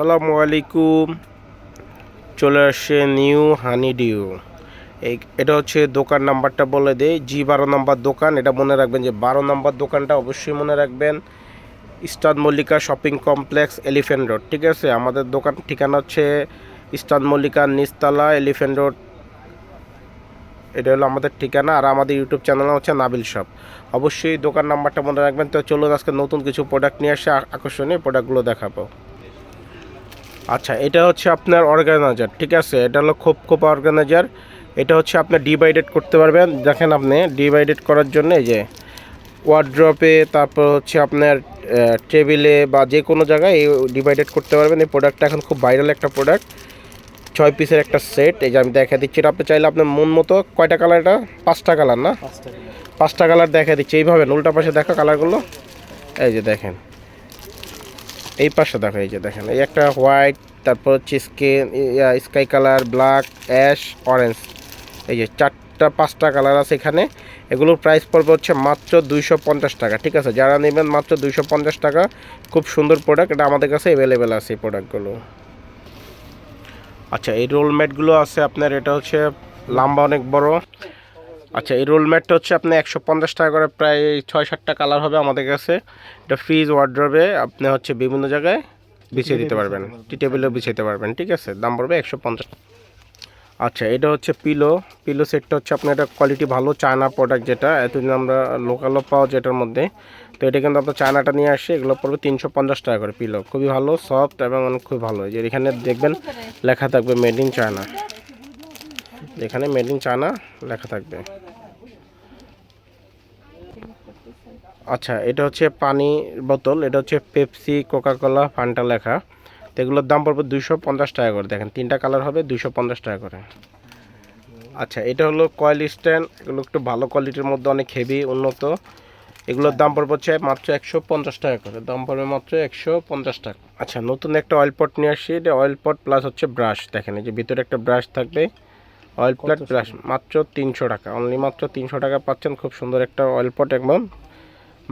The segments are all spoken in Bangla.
আসসালামু আলাইকুম। চলে আসছে নিউ হানি ডিউ। এই, এটা হচ্ছে দোকান নাম্বারটা বলে দেই। জি বারো নাম্বার দোকান, এটা মনে রাখবেন যে বারো নাম্বার দোকানটা অবশ্যই মনে রাখবেন। Eastern Mallika shopping complex, elephant road, ঠিক আছে? আমাদের দোকান ঠিকানা হচ্ছে ইস্টার্ন মল্লিকা নিচতলা, এলিফেন্ট রোড। এটা হলো আমাদের ঠিকানা। আর আমাদের ইউটিউব চ্যানেল হচ্ছে নাবিল শপ। অবশ্যই দোকান নাম্বারটা মনে রাখবেন। তো চলুন আজকে নতুন কিছু প্রোডাক্ট নিয়ে আসে আকর্ষণীয় প্রোডাক্টগুলো দেখাবো। আচ্ছা এটা হচ্ছে আপনার অর্গানাইজার ঠিক আছে? এটা হলো খোপ খোপা অর্গানাইজার। এটা হচ্ছে আপনার ডিভাইডেড করতে পারবেন। দেখেন আপনি ডিভাইডেড করার জন্য এই যে ওয়ার্ড্রপে তারপর হচ্ছে আপনার টেবিলে বা যে কোনো জায়গায় এই ডিভাইডেড করতে পারবেন। এই প্রোডাক্টটা এখন খুব ভাইরাল একটা প্রোডাক্ট ছয় পিসের একটা সেট এই যে আমি দেখা দিচ্ছি এটা আপনি চাইলে আপনার মন মতো কয়টা কালার এটা? পাঁচটা কালার না? পাঁচটা কালার দেখা দিচ্ছি। এইভাবে উল্টা পাশে দেখা কালারগুলো এই যে দেখেন। এই পাশে দেখো এই যে দেখেন, এই একটা হোয়াইট তারপর হচ্ছে skin sky colour black ash orange এই যে চারটা, পাঁচটা কালার আছে এখানে। এগুলোর প্রাইস পড়বে হচ্ছে মাত্র দুইশো পঞ্চাশ টাকা, ঠিক আছে? যারা নেবেন মাত্র দুইশো পঞ্চাশ টাকা, খুব সুন্দর প্রোডাক্ট এটা আমাদের কাছে অ্যাভেলেবেল আছে এই প্রোডাক্টগুলো আচ্ছা এই রোল ম্যাটগুলো আছে আপনার, এটা হচ্ছে লম্বা অনেক বড়। আচ্ছা এই রোল ম্যাটটা হচ্ছে আপনি একশো পঞ্চাশ টাকা করে, প্রায় ছয় সাতটা কালার হবে আমাদের কাছে। এটা ফ্রিজ ওয়ার্ড্রবে আপনি হচ্ছে বিভিন্ন জায়গায় বিছিয়ে দিতে পারবেন। টি টেবিলেও বিছাইতে পারবেন, ঠিক আছে? দাম পড়বে একশো পঞ্চাশ। আচ্ছা এটা হচ্ছে পিলো পিলো সেটটা হচ্ছে আপনার এটা কোয়ালিটি ভালো চায়না প্রোডাক্ট যেটা, এতদিন আমরা লোকালও পাওয়া যেটার মধ্যে। তো এটা কিন্তু আপনার চায়নাটা নিয়ে আসে, এগুলো পড়বে তিনশো পঞ্চাশ টাকা করে পিলো খুবই ভালো সফট এবং খুবই ভালো। যে এখানে দেখবেন, লেখা থাকবে মেড ইন চায়না এখানে মেড ইন চায়না লেখা থাকবে। আচ্ছা এটা হচ্ছে পানি বোতল, এটা হচ্ছে পেপসি কোকাকোলা ফান্টা লেখা। তো এগুলোর দাম পড়বে দুইশো পঞ্চাশ টাকা করে। দেখেন, তিনটা কালার হবে, দুইশো পঞ্চাশ টাকা করে। আচ্ছা এটা হলো কয়েল স্ট্যান্ড এগুলো একটু ভালো কোয়ালিটির মধ্যে অনেক হেভি উন্নত। এগুলোর দাম পড়বে হচ্ছে মাত্র একশো পঞ্চাশ টাকা করে। দাম পড়বে মাত্র একশো পঞ্চাশ টাকা। আচ্ছা নতুন একটা অয়েল পট নিয়ে আসছি। এটা অয়েল পট প্লাস হচ্ছে ব্রাশ দেখেন, এই যে ভিতরে একটা ব্রাশ থাকবে। অয়েল প্লাট প্লাস ব্রাশ মাত্র তিনশো টাকা। অনলি মাত্র তিনশো টাকা পাচ্ছেন। খুব সুন্দর একটা অয়েল পট একদম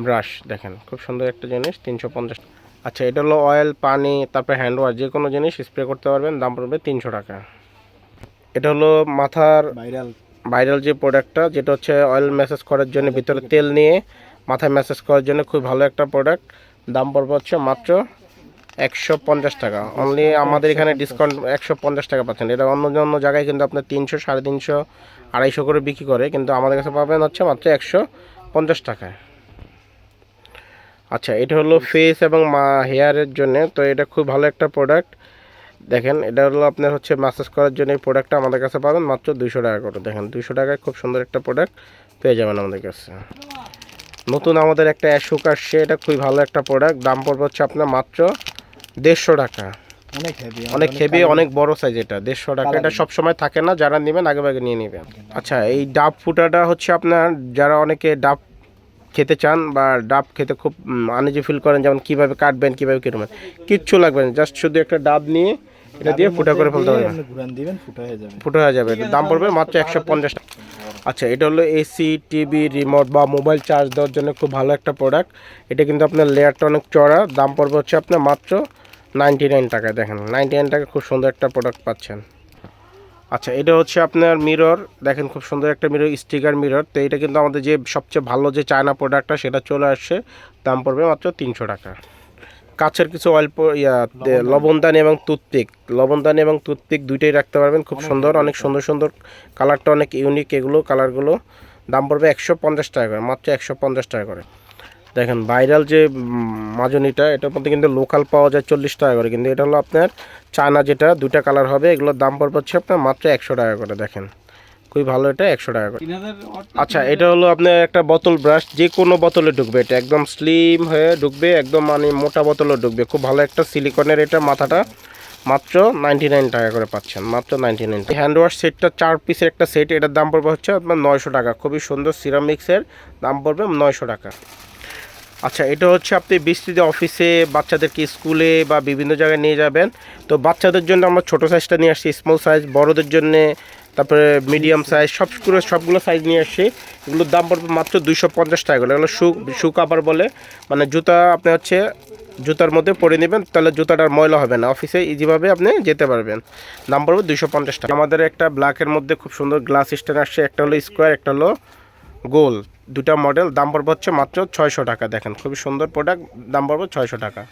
ব্রাশ দেখেন। খুব সুন্দর একটা জিনিস তিনশো পঞ্চাশ। আচ্ছা এটা হলো অয়েল পানি তারপরে হ্যান্ড ওয়াশ যে কোনো জিনিস স্প্রে করতে পারবেন। দাম পড়বে তিনশো টাকা। এটা হলো মাথার ভাইরাল ভাইরাল যে প্রোডাক্টটা যেটা হচ্ছে অয়েল ম্যাসেজ করার জন্য ভিতরে তেল নিয়ে মাথায় ম্যাসেজ করার জন্য খুব ভালো একটা প্রোডাক্ট দাম পড়বে হচ্ছে মাত্র একশো পঞ্চাশ টাকা। অনলি আমাদের এখানে ডিসকাউন্ট একশো পঞ্চাশ টাকা পাচ্ছেন। এটা অন্য অন্য জায়গায় কিন্তু আপনার তিনশো, সাড়ে তিনশো, আড়াইশো করে বিক্রি করে, কিন্তু আমাদের কাছে পাবেন হচ্ছে মাত্র একশো পঞ্চাশ টাকায়। আচ্ছা এটা হলো ফেস এবং মা হেয়ারের জন্য। তো এটা খুব ভালো একটা প্রোডাক্ট দেখেন, এটা হলো আপনার হচ্ছে ম্যাসেজ করার জন্য এই প্রোডাক্টটা আমাদের কাছে পাবেন মাত্র দুইশো টাকা করে। দেখেন, দুইশো টাকায় খুব সুন্দর একটা প্রোডাক্ট পেয়ে যাবেন আমাদের কাছে। নতুন আমাদের একটা অ্যাশুক আসছে এটা খুবই ভালো একটা প্রোডাক্ট দাম পড়বে হচ্ছে আপনার মাত্র দেড়শো টাকা। অনেক হেভি অনেক হেভি অনেক বড় সাইজ এটা দেড়শো টাকা। এটা সব সময় থাকে না যারা নেবেন আগে আগে নিয়ে নেবেন। আচ্ছা এই ডাব ফুটাটা হচ্ছে আপনার যারা অনেকে ডাব খেতে চান বা ডাব খেতে খুব আনইজি ফিল করেন যেমন কীভাবে কাটবেন কীভাবে কিরবেন কিচ্ছু লাগবে না জাস্ট শুধু একটা ডাব নিয়ে এটা দিয়ে ফুটা করে ফেলতে হবে। আপনি ঘুরান দিবেন ফুটা হয়ে যাবে। ফুটো হয়ে যাবে। দাম পড়বে মাত্র একশো পঞ্চাশ টাকা। আচ্ছা এটা হলো এসি টিভি রিমোট বা মোবাইল চার্জ দেওয়ার জন্য খুব ভালো একটা প্রোডাক্ট এটা কিন্তু আপনার লেয়ারটা অনেক চড়া দাম পড়বে হচ্ছে আপনার মাত্র নাইনটি নাইন টাকায় দেখেন। নাইনটি নাইন টাকা খুব সুন্দর একটা প্রোডাক্ট পাচ্ছেন। আচ্ছা এটা হচ্ছে আপনার মিরর দেখেন খুব সুন্দর একটা মিরর স্টিকার মিরর তো এটা কিন্তু আমাদের যে সবচেয়ে ভালো যে চায়না প্রোডাক্টটা সেটা চলে আসছে। দাম পড়বে মাত্র তিনশো টাকা। কাছের কিছু অল্প ইয়া লবণদানি। এবং টুথপিক লবণদানি এবং টুথপিক দুইটাই রাখতে পারবেন। খুব সুন্দর অনেক সুন্দর সুন্দর কালারটা অনেক ইউনিক এগুলো কালারগুলো দাম পড়বে একশো পঞ্চাশ টাকা করে মাত্র একশো পঞ্চাশ টাকা করে। দেখেন ভাইরাল যে মাজনিটা এটার মধ্যে কিন্তু লোকাল পাওয়া যায় চল্লিশ টাকা করে। কিন্তু এটা হলো আপনার চায়না যেটা দুইটা কালার হবে এগুলোর দাম পড়বে হচ্ছে আপনার মাত্র একশো টাকা করে দেখেন। খুবই ভালো এটা একশো টাকা করে। আচ্ছা এটা হলো আপনার একটা বোতল ব্রাশ যে কোনো বোতলে ঢুকবে এটা একদম স্লিম হয়ে ঢুকবে একদম মানে মোটা বোতলে ঢুকবে। খুব ভালো একটা সিলিকনের এটা মাথাটা মাত্র নাইনটি নাইন টাকা করে পাচ্ছেন মাত্র নাইনটি নাইন হ্যান্ড ওয়াশ সেটটা চার পিসের একটা সেট এটার দাম পড়বে হচ্ছে আপনার নয়শো টাকা। খুবই সুন্দর সিরামিক্সের দাম পড়বে নয়শো টাকা। আচ্ছা এটা হচ্ছে আপনি বৃষ্টিতে অফিসে বাচ্চাদেরকে স্কুলে বা বিভিন্ন জায়গায় নিয়ে যাবেন। তো বাচ্চাদের জন্য আমরা ছোটো সাইজটা নিয়ে আসছি স্মল সাইজ বড়দের জন্যে, তারপরে মিডিয়াম সাইজ সবগুলো সবগুলো সাইজ নিয়ে আসছি। এগুলোর দাম পড়বে মাত্র দুইশো পঞ্চাশ টাকা করে। এগুলো শু শু কাবার বলে মানে জুতা আপনি হচ্ছে জুতার মধ্যে পরে নেবেন, তাহলে জুতাটার ময়লা হবে না। অফিসে ইজিভাবে আপনি যেতে পারবেন। দাম পড়বে দুইশো পঞ্চাশ টাকা। আমাদের একটা ব্ল্যাকের মধ্যে খুব সুন্দর গ্লাস স্ট্যান্ড আসছে, একটা হলো স্কোয়ার একটা হলো গোল। দুটা মডেল দাম পড়বে হচ্ছে মাত্র ছয়শো টাকা। দেখেন, খুবই সুন্দর প্রোডাক্ট দাম পড়বে ছয়শো টাকা।